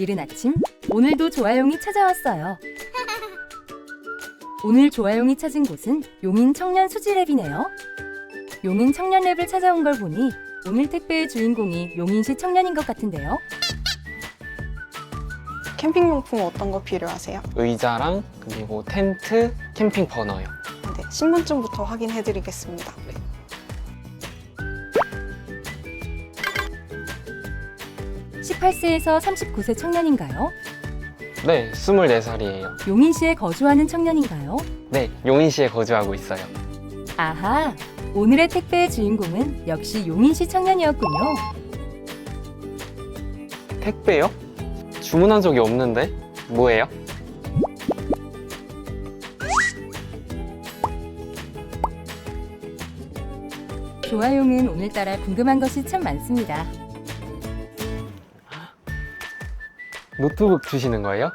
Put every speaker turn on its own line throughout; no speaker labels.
이른 아침 오늘도 조아용이 찾아왔어요. 오늘 조아용이 찾은 곳은 용인 청년 수지랩이네요. 용인 청년랩을 찾아온 걸 보니 오늘 택배의 주인공이 용인시 청년인 것 같은데요.
캠핑용품 어떤 거 필요하세요?
의자랑 그리고 텐트, 캠핑 버너요.
네, 신분증부터 확인해 드리겠습니다.
네. 18세에서 39세 청년인가요?
네, 24살이에요.
용인시에 거주하는 청년인가요?
네, 용인시에 거주하고 있어요.
아하, 오늘의 택배의 주인공은 역시 용인시 청년이었군요.
택배요? 주문한 적이 없는데? 뭐예요?
조아용은 오늘따라 궁금한 것이 참 많습니다.
노트북 주시는 거예요?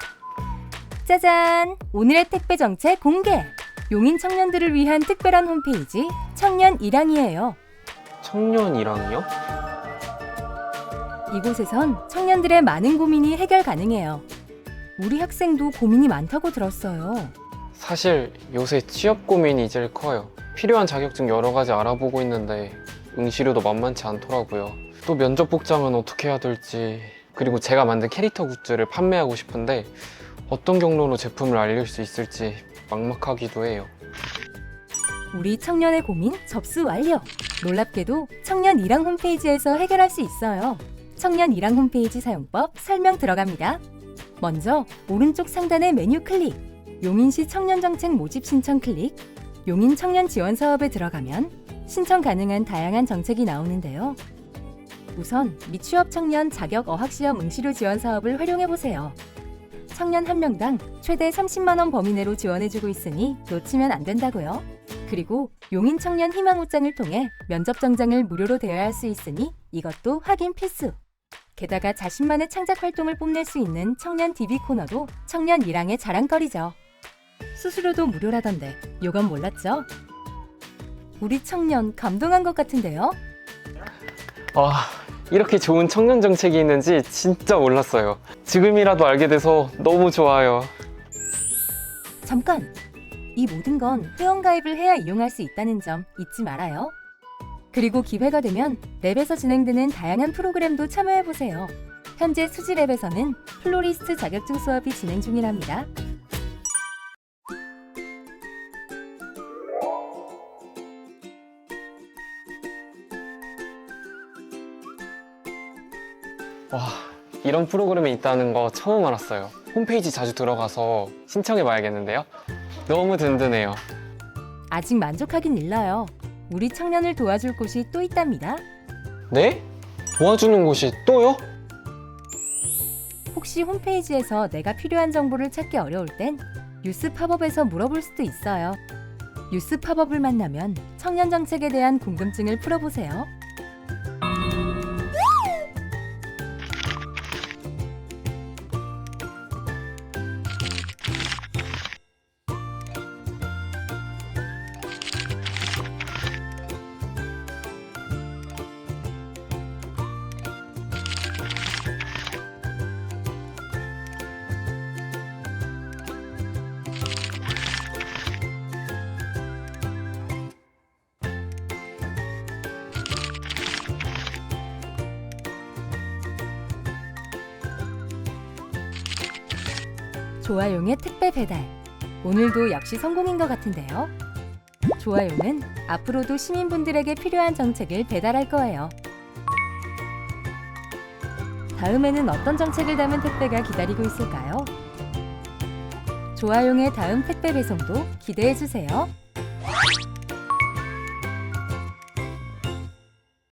짜잔! 오늘의 택배 정책 공개! 용인 청년들을 위한 특별한 홈페이지 청년 일항이에요.
청년이랑요?
이곳에선 청년들의 많은 고민이 해결 가능해요. 우리 학생도 고민이 많다고 들었어요.
사실 요새 취업 고민이 제일 커요. 필요한 자격증 여러 가지 알아보고 있는데 응시료도 만만치 않더라고요. 또 면접 복장은 어떻게 해야 될지 그리고 제가 만든 캐릭터 굿즈를 판매하고 싶은데 어떤 경로로 제품을 알릴 수 있을지 막막하기도 해요.
우리 청년의 고민 접수 완료! 놀랍게도 청년 일항 홈페이지에서 해결할 수 있어요. 청년 일항 홈페이지 사용법 설명 들어갑니다. 먼저 오른쪽 상단의 메뉴 클릭, 용인시 청년정책 모집 신청 클릭, 용인 청년 지원 사업에 들어가면 신청 가능한 다양한 정책이 나오는데요. 우선 미취업 청년 자격 어학 시험 응시료 지원 사업을 활용해 보세요. 청년 한 명당 최대 30만 원 범위 내로 지원해주고 있으니 놓치면 안 된다고요. 그리고 용인 청년 희망 옷장을 통해 면접 정장을 무료로 대여할 수 있으니 이것도 확인 필수. 게다가 자신만의 창작 활동을 뽐낼 수 있는 청년 DB 코너도 청년 일항의 자랑거리죠. 수수료도 무료라던데 요건 몰랐죠? 우리 청년 감동한 것 같은데요?
와, 이렇게 좋은 청년 정책이 있는지 진짜 몰랐어요. 지금이라도 알게 돼서 너무 좋아요.
잠깐! 이 모든 건 회원가입을 해야 이용할 수 있다는 점 잊지 말아요. 그리고 기회가 되면 랩에서 진행되는 다양한 프로그램도 참여해보세요. 현재 수지랩에서는 플로리스트 자격증 수업이 진행 중이랍니다.
와, 이런 프로그램이 있다는 거 처음 알았어요. 홈페이지 자주 들어가서 신청해 봐야겠는데요? 너무 든든해요.
아직 만족하긴 일러요. 우리 청년을 도와줄 곳이 또 있답니다.
네? 도와주는 곳이 또요?
혹시 홈페이지에서 내가 필요한 정보를 찾기 어려울 땐 뉴스 팝업에서 물어볼 수도 있어요. 뉴스 팝업을 만나면 청년 정책에 대한 궁금증을 풀어보세요. 조아용의 택배 배달. 오늘도 역시 성공인 것 같은데요. 조아용은 앞으로도 시민분들에게 필요한 정책을 배달할 거예요. 다음에는 어떤 정책을 담은 택배가 기다리고 있을까요? 조아용의 다음 택배 배송도 기대해 주세요.